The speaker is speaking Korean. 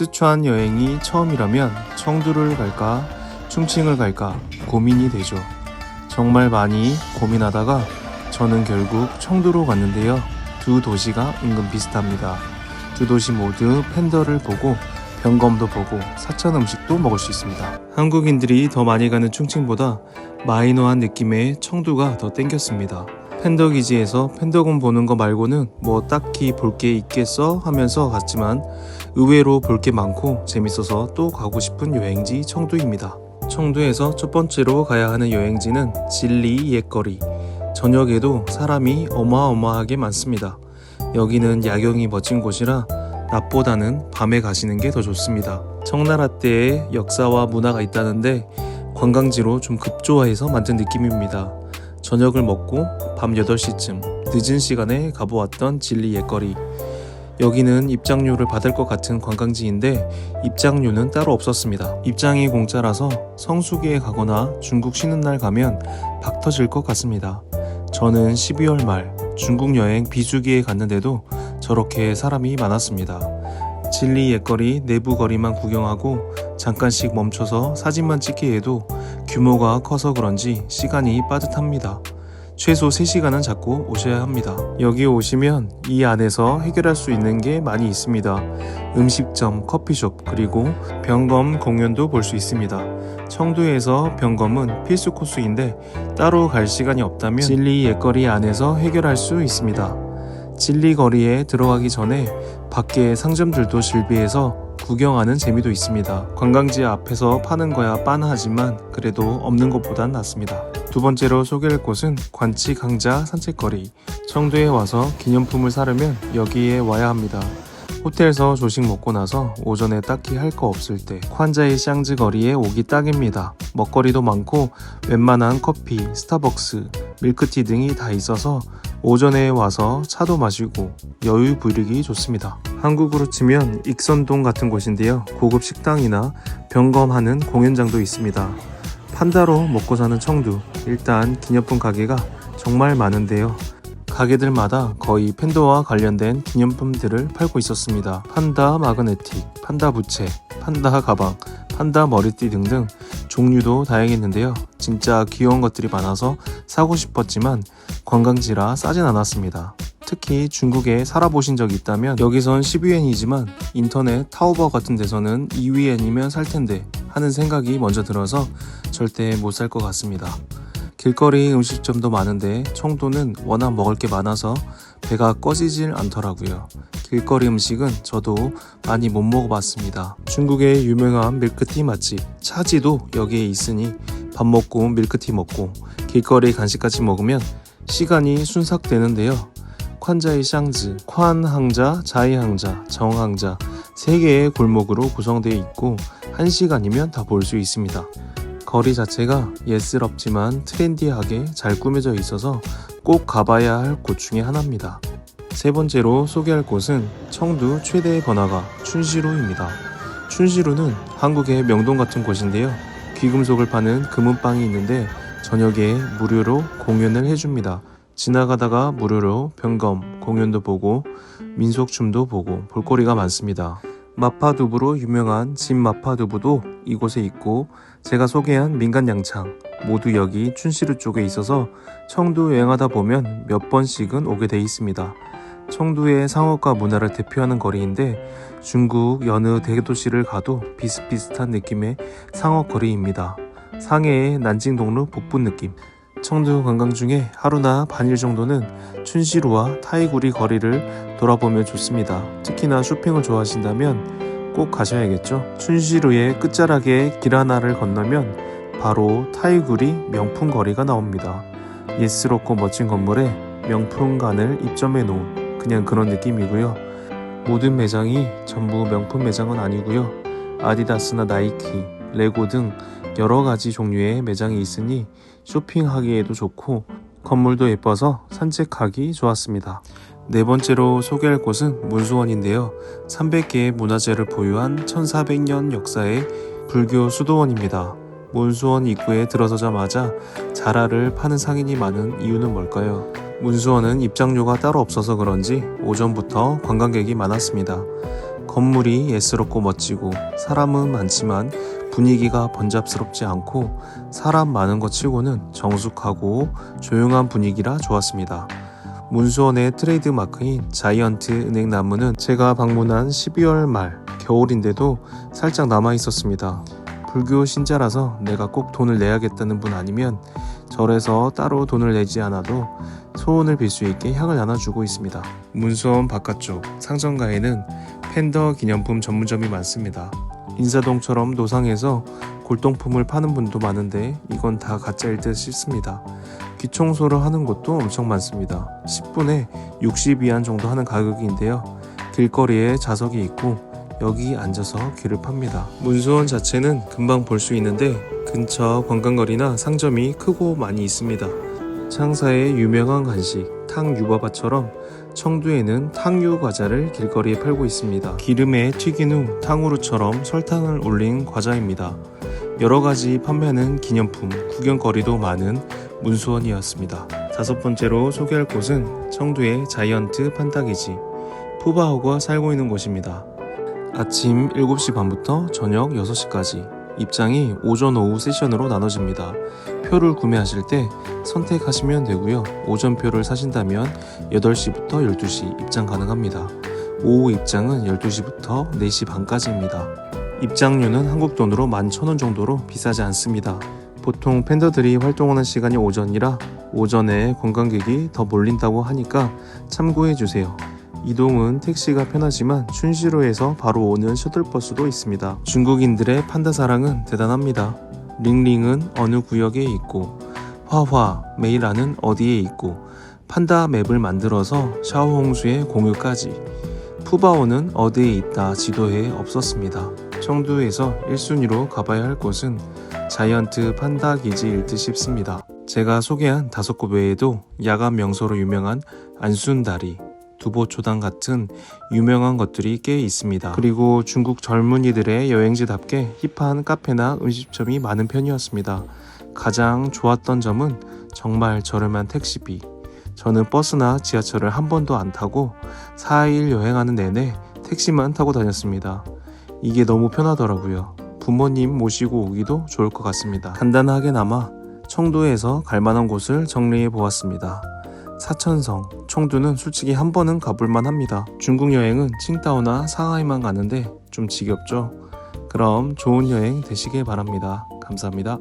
스촨 여행이 처음이라면 청두를 갈까 충칭을 갈까 고민이 되죠. 정말 많이 고민하다가 저는 결국 청두로 갔는데요. 두 도시가 은근 비슷합니다. 두 도시 모두 팬더를 보고 병검도 보고 사천 음식도 먹을 수 있습니다. 한국인들이 더 많이 가는 충칭보다 마이너한 느낌의 청두가 더 땡겼습니다. 팬더 기지에서 팬더곤 보는 거 말고는 뭐 딱히 볼 게 있겠어 하면서 갔지만 의외로 볼 게 많고 재밌어서 또 가고 싶은 여행지 청두입니다. 청두에서 첫 번째로 가야 하는 여행지는 진리 옛거리. 저녁에도 사람이 어마어마하게 많습니다. 여기는 야경이 멋진 곳이라 낮보다는 밤에 가시는 게 더 좋습니다. 청나라 때의 역사와 문화가 있다는데 관광지로 좀 급조화해서 만든 느낌입니다. 저녁을 먹고 밤 8시쯤 늦은 시간에 가보았던 진리 옛거리. 여기는 입장료를 받을 것 같은 관광지인데 입장료는 따로 없었습니다. 입장이 공짜라서 성수기에 가거나 중국 쉬는 날 가면 박 터질 것 같습니다. 저는 12월 말 중국 여행 비수기에 갔는데도 저렇게 사람이 많았습니다. 진리 옛거리 내부 거리만 구경하고 잠깐씩 멈춰서 사진만 찍게 해도 규모가 커서 그런지 시간이 빠듯합니다. 최소 3시간은 잡고 오셔야 합니다. 여기 오시면 이 안에서 해결할 수 있는 게 많이 있습니다. 음식점, 커피숍, 그리고 병검 공연도 볼 수 있습니다. 청두에서 병검은 필수 코스인데 따로 갈 시간이 없다면 진리 옛거리 안에서 해결할 수 있습니다. 진리 거리에 들어가기 전에 밖에 상점들도 즐비해서 구경하는 재미도 있습니다. 관광지 앞에서 파는 거야 빤하지만 그래도 없는 것보단 낫습니다. 두 번째로 소개할 곳은 관치 강자 산책거리. 청두에 와서 기념품을 사려면 여기에 와야 합니다. 호텔에서 조식 먹고 나서 오전에 딱히 할 거 없을 때 콴자이 샹즈 거리에 오기 딱입니다. 먹거리도 많고 웬만한 커피, 스타벅스, 밀크티 등이 다 있어서 오전에 와서 차도 마시고 여유 부리기 좋습니다. 한국으로 치면 익선동 같은 곳인데요. 고급 식당이나 병검하는 공연장도 있습니다. 판다로 먹고 사는 청두. 일단 기념품 가게가 정말 많은데요. 가게들마다 거의 팬더와 관련된 기념품들을 팔고 있었습니다. 판다 마그네틱, 판다 부채, 판다 가방, 판다 머리띠 등등 종류도 다양했는데요. 진짜 귀여운 것들이 많아서 사고 싶었지만 관광지라 싸진 않았습니다. 특히 중국에 살아보신 적이 있다면 여기선 12엔이지만 인터넷 타오버 같은 데서는 2위엔이면 살 텐데 하는 생각이 먼저 들어서 절대 못 살 것 같습니다. 길거리 음식점도 많은데 청도는 워낙 먹을 게 많아서 배가 꺼지질 않더라고요. 길거리 음식은 저도 많이 못 먹어봤습니다. 중국의 유명한 밀크티 맛집 차지도 여기에 있으니 밥 먹고 밀크티 먹고 길거리 간식까지 먹으면 시간이 순삭되는데요. 콴자이 샹즈, 콴항자, 자이항자, 정항자 세 개의 골목으로 구성되어 있고 1시간이면 다 볼 수 있습니다. 거리 자체가 예스럽지만 트렌디하게 잘 꾸며져 있어서 꼭 가봐야 할 곳 중에 하나입니다. 세 번째로 소개할 곳은 청두 최대의 번화가 춘시로입니다. 춘시로는 한국의 명동 같은 곳인데요. 귀금속을 파는 금은방이 있는데 저녁에 무료로 공연을 해줍니다. 지나가다가 무료로 병검 공연도 보고 민속춤도 보고 볼거리가 많습니다. 마파두부로 유명한 진 마파두부도 이곳에 있고 제가 소개한 민간 양창 모두 여기 춘시루 쪽에 있어서 청두 여행하다 보면 몇 번씩은 오게 돼 있습니다. 청두의 상업과 문화를 대표하는 거리인데 중국 여느 대도시를 가도 비슷비슷한 느낌의 상업 거리입니다. 상해의 난징동로 복분 느낌. 청두 관광 중에 하루나 반일 정도는 춘시루와 타이구리 거리를 돌아보면 좋습니다. 특히나 쇼핑을 좋아하신다면 꼭 가셔야겠죠. 춘시루의 끝자락에 길 하나를 건너면 바로 타이구리 명품 거리가 나옵니다. 예스럽고 멋진 건물에 명품관을 입점해 놓은 그냥 그런 느낌이고요. 모든 매장이 전부 명품 매장은 아니고요. 아디다스나 나이키, 레고 등 여러 가지 종류의 매장이 있으니 쇼핑하기에도 좋고 건물도 예뻐서 산책하기 좋았습니다. 네 번째로 소개할 곳은 문수원인데요. 300개의 문화재를 보유한 1400년 역사의 불교 수도원입니다. 문수원 입구에 들어서자마자 자라를 파는 상인이 많은 이유는 뭘까요? 문수원은 입장료가 따로 없어서 그런지 오전부터 관광객이 많았습니다. 건물이 예스럽고 멋지고 사람은 많지만 분위기가 번잡스럽지 않고 사람 많은 것 치고는 정숙하고 조용한 분위기라 좋았습니다. 문수원의 트레이드 마크인 자이언트 은행 나무는 제가 방문한 12월 말 겨울인데도 살짝 남아 있었습니다. 불교 신자라서 내가 꼭 돈을 내야겠다는 분 아니면 절에서 따로 돈을 내지 않아도 소원을 빌 수 있게 향을 나눠주고 있습니다. 문수원 바깥쪽 상점가에는 팬더 기념품 전문점이 많습니다. 인사동처럼 노상에서 골동품을 파는 분도 많은데 이건 다 가짜일 듯 싶습니다. 귀청소를 하는 곳도 엄청 많습니다. 10분에 60위안 정도 하는 가격인데요. 길거리에 자석이 있고 여기 앉아서 귀를 팝니다. 문수원 자체는 금방 볼 수 있는데 근처 관광거리나 상점이 크고 많이 있습니다. 창사의 유명한 간식 탕유바바처럼 청두에는 탕유 과자를 길거리에 팔고 있습니다. 기름에 튀긴 후 탕후루처럼 설탕을 올린 과자입니다. 여러 가지 판매하는 기념품, 구경거리도 많은 문수원이었습니다. 다섯 번째로 소개할 곳은 청두의 자이언트 판타기지 푸바오가 살고 있는 곳입니다. 아침 7시 반부터 저녁 6시까지 입장이 오전 오후 세션으로 나눠집니다. 표를 구매하실 때 선택하시면 되고요. 오전 표를 사신다면 8시부터 12시 입장 가능합니다. 오후 입장은 12시부터 4시 반까지입니다. 입장료는 한국 돈으로 11,000원 정도로 비싸지 않습니다. 보통 팬더들이 활동하는 시간이 오전이라 오전에 관광객이 더 몰린다고 하니까 참고해 주세요. 이동은 택시가 편하지만 춘시로에서 바로 오는 셔틀버스도 있습니다. 중국인들의 판다 사랑은 대단합니다. 링링은 어느 구역에 있고 화화, 메이라는 어디에 있고 판다 맵을 만들어서 샤오홍수의 공유까지 푸바오는 어디에 있다 지도에 없었습니다. 청두에서 1순위로 가봐야 할 곳은 자이언트 판다 기지일 듯 싶습니다. 제가 소개한 다섯 곳 외에도 야간 명소로 유명한 안순다리, 두보초당 같은 유명한 것들이 꽤 있습니다. 그리고 중국 젊은이들의 여행지답게 힙한 카페나 음식점이 많은 편이었습니다. 가장 좋았던 점은 정말 저렴한 택시비. 저는 버스나 지하철을 한 번도 안 타고 4일 여행하는 내내 택시만 타고 다녔습니다. 이게 너무 편하더라고요. 부모님 모시고 오기도 좋을 것 같습니다. 간단하게나마 청도에서 갈 만한 곳을 정리해 보았습니다. 사천성, 청두는 솔직히 한 번은 가볼만 합니다. 중국 여행은 칭다오나 상하이만 가는데 좀 지겹죠? 그럼 좋은 여행 되시길 바랍니다. 감사합니다.